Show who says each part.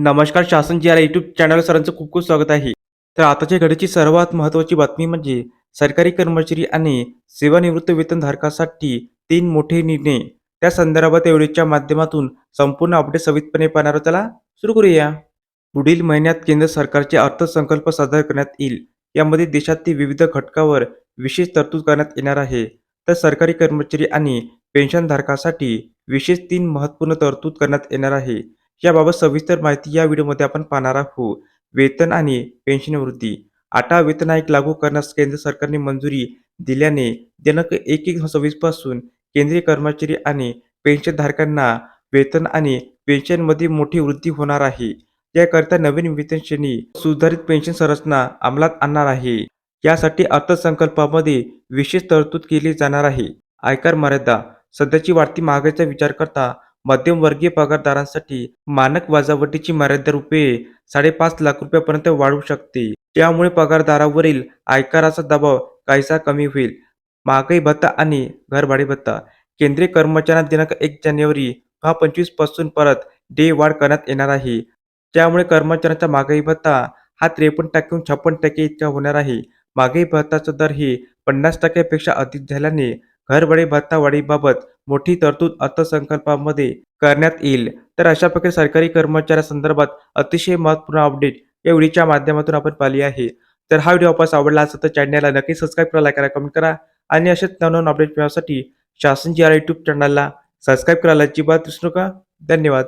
Speaker 1: नमस्कार शासन G R YouTube channel सरांचं खूप खूप स्वागत आहे. तर आताच्या घडीची सर्वात महत्त्वाची बातमी म्हणजे सरकारी कर्मचारी आणि सेवानिवृत्त वेतनधारकासाठी तीन मोठे निर्णय. त्या संदर्भात एवढीच्या माध्यमातून संपूर्ण अपडेट सवितपणे पाहणार त्याला सुरू करूया. पुढील महिन्यात केंद्र सरकारचे अर्थसंकल्प सादर करण्यात येईल. यामध्ये देशातील विविध घटकावर विशेष तरतूद करण्यात येणार आहे. तर सरकारी कर्मचारी आणि पेन्शनधारकासाठी विशेष तीन महत्त्वपूर्ण तरतूद करण्यात येणार आहे. याबाबत सविस्तर माहिती या व्हिडिओमध्ये आपण पाहणार आहोत. वेतन आणि पेन्शन वृद्धी आठवा वेतन आयोग लागू करण्यास केंद्र सरकारने मंजुरी दिल्याने दिनांक एक एक सव्वीसपासून केंद्रीय कर्मचारी आणि पेन्शनधारकांना वेतन आणि पेन्शनमध्ये मोठी वृद्धी होणार आहे. याकरिता नवीन वेतन श्रेणी सुधारित पेन्शन संरचना अंमलात आणणार आहे. यासाठी अर्थसंकल्पामध्ये विशेष तरतूद केली जाणार आहे. आयकर मर्यादा. सध्याची वाढती महागाईचा विचार करता मध्यमवर्गीय पगारदारांसाठी मानक वजावटीची मर्यादा रुपये साडेपाच लाख रुपयापर्यंत वाढू शकते. त्यामुळे पगारदारावरील आयकराचा दबाव काहीसा कमी होईल. महागाई भत्ता आणि घरभाडे भत्ता. केंद्रीय कर्मचाऱ्यांना दिनांक एक जानेवारी हा पंचवीसपासून परत डे वाढ करण्यात येणार आहे. त्यामुळे कर्मचाऱ्यांचा महागाई भत्ता हा त्रेपन्न टक्क्याहून छप्पन टक्के इतका होणार आहे. महागाई भत्ताचा दर ही पन्नास टक्क्यापेक्षा अधिक झाल्याने घरभाडे भत्ता वाढीबाबत मोठी तरतूद अर्थसंकल्पामध्ये करण्यात येईल. तर अशा प्रकारे सरकारी कर्मचाऱ्यांसंदर्भात अतिशय महत्त्वपूर्ण अपडेट या व्हिडिओच्या माध्यमातून आपण पाहिली आहे. तर हा व्हिडिओ आपण आवडला असेल तर चॅनलला नक्की सबस्क्राईब करा लाईक करा कमेंट करा आणि असेच नवनवीन अपडेट मिळवण्यासाठी शासन जी आर यूट्यूब चॅनलला सबस्क्राईब करायला अजिबात विसरू नका. धन्यवाद.